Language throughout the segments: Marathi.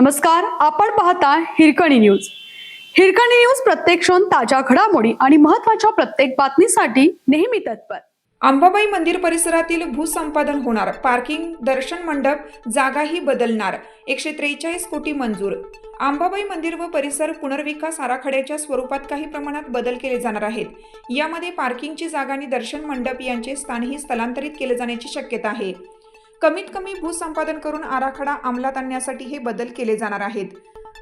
नमस्कार आपण पाहता हिरकणी न्यूज. हिरकणी न्यूज प्रत्येक क्षण ताज्या घडामोडी आणि महत्त्वाच्या प्रत्येक बातमीसाठी नेहमी तत्पर. अंबाबाई मंदिर परिसरातील भूसंपादन होणार पार्किंग दर्शन मंडप जागाही बदलणार एकशे त्रेचाळीस कोटी मंजूर. अंबाबाई मंदिर व परिसर पुनर्विकास आराखड्याच्या स्वरूपात काही प्रमाणात बदल केले जाणार आहेत. यामध्ये पार्किंगची जागा आणि दर्शन मंडप यांचे स्थानही स्थलांतरित केले जाण्याची शक्यता आहे. कमीत कमी भूसंपादन करून आराखडा अंमलात आणण्यासाठी हे बदल केले जाणार आहेत.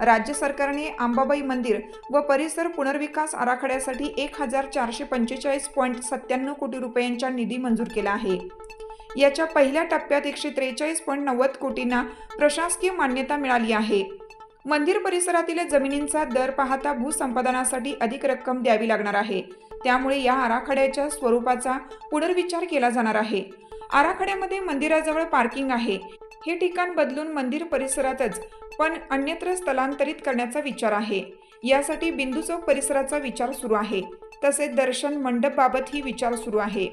राज्य सरकारने आंबाबाई मंदिर व परिसर पुनर्विकास आराखड्यासाठी एक हजार चारशे पंचेचाळीस पॉईंट सत्त्याण्णव कोटी रुपयांचा निधी मंजूर केला आहे. याच्या पहिल्या टप्प्यात एकशे त्रेचाळीस पॉईंट नव्वद कोटींना प्रशासकीय मान्यता मिळाली आहे. मंदिर परिसरातील जमिनींचा दर पाहता भूसंपादनासाठी अधिक रक्कम द्यावी लागणार आहे. त्यामुळे या आराखड्याच्या स्वरूपाचा पुनर्विचार केला जाणार आहे. आराखड्यामध्ये मंदिराजवळ पार्किंग आहे. हे ठिकाण बदलून मंदिर परिसरातच पण अन्यत्र स्थलांतरित करण्याचा विचार आहे. यासाठी बिंदू चौक परिसराचा विचार सुरू आहे. तसेच दर्शन मंडपबाबतही विचार सुरू आहे.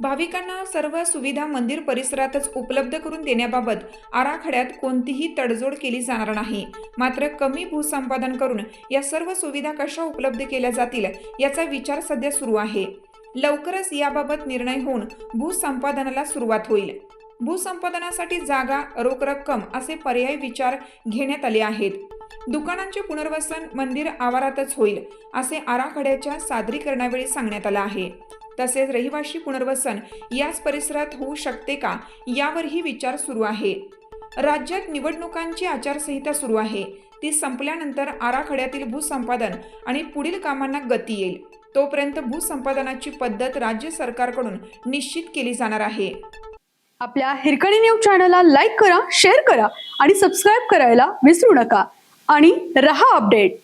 भाविकांना सर्व सुविधा मंदिर परिसरातच उपलब्ध करून देण्याबाबत आराखड्यात कोणतीही तडजोड केली जाणार नाही. मात्र कमी भूसंपादन करून या सर्व सुविधा कशा उपलब्ध केल्या जातील याचा विचार सध्या सुरू आहे. लवकरच याबाबत निर्णय होऊन भूसंपादनाला सुरुवात होईल. भूसंपादनासाठी जागा रोख रक्कम असे पर्यायी विचार घेण्यात आले आहेत. दुकानांचे पुनर्वसन मंदिर आवारातच होईल असे आराखड्याच्या सादरीकरणावेळी सांगण्यात आलं आहे. तसेच रहिवाशी पुनर्वसन याच परिसरात होऊ शकते का यावरही विचार सुरू आहे. राज्यात निवडणुकांची आचारसंहिता सुरू आहे. ती संपल्यानंतर आराखड्यातील भूसंपादन आणि पुढील कामांना गती येईल. तोपर्यंत भूसंपादनाची पद्धत राज्य सरकारकडून निश्चित केली जाणार आहे. आपल्या हिरकणी न्यूज चॅनलला लाईक करा शेअर करा आणि सबस्क्राईब करायला विसरू नका. आणि रहा अपडेट.